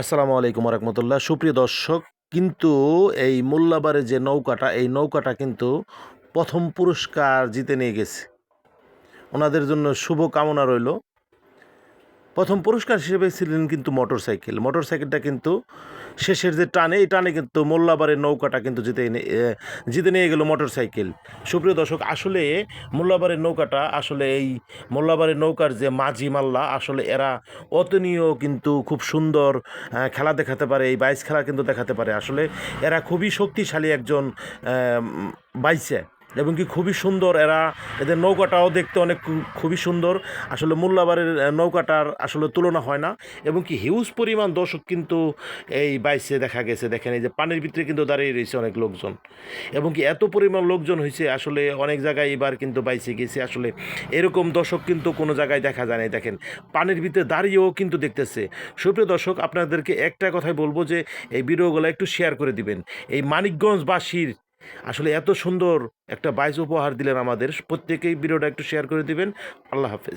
আসসালামু আলাইকুম রহমতুল্লাহ সুপ্রিয় দর্শক, কিন্তু এই মোল্লাবারের যে নৌকাটা, এই নৌকাটা কিন্তু প্রথম পুরস্কার জিতে নিয়ে গেছে। ওনাদের জন্য শুভ কামনা রইল। প্রথম পুরস্কার হিসেবে ছিলেন কিন্তু মোটর সাইকেল মোটর সাইকেলটা কিন্তু শেষের যে টানে, এই টানে কিন্তু মোল্লাবারের নৌকাটা কিন্তু জিতে জিতে নিয়ে গেল মোটর সাইকেল সুপ্রিয় দর্শক, আসলে মোল্লাবারের নৌকাটা, আসলে এই মোল্লাবারের নৌকার যে মাঝি মাল্লা, আসলে এরা অতনীয় কিন্তু খুব সুন্দর খেলা দেখাতে পারে, এই বাইস খেলা কিন্তু দেখাতে পারে। আসলে এরা খুবই শক্তিশালী একজন বাইসে এবং কি খুবই সুন্দর। এরা এদের নৌকাটাও দেখতে অনেক খুবই সুন্দর। আসলে মোল্লাবারের আহ, নৌকাটার আসলে তুলনা হয় না। এবং কি হিউজ পরিমাণ দর্শক কিন্তু এই বাইসে দেখা গেছে। দেখেন এই যে পানির ভিতরে কিন্তু দাঁড়িয়ে রয়েছে অনেক লোকজন। এবং কি এত পরিমাণ লোকজন হয়েছে আসলে অনেক জায়গায় এবার কিন্তু বাইসে গেছে। আসলে এরকম দর্শক কিন্তু কোনো জায়গায় দেখা যায় না দেখেন পানির ভিতরে দাঁড়িয়েও কিন্তু দেখতেছে। সুপ্রিয় দর্শক আপনাদেরকে একটা কথাই বলব যে এই ভিডিওগুলো একটু শেয়ার করে দিবেন। এই মানিকগঞ্জবাসীর আসলে এত সুন্দর একটা বাইস উপহার দিলেন আমাদের। প্রত্যেকেই ভিডিওটা একটু শেয়ার করে দিবেন। আল্লাহ হাফেজ।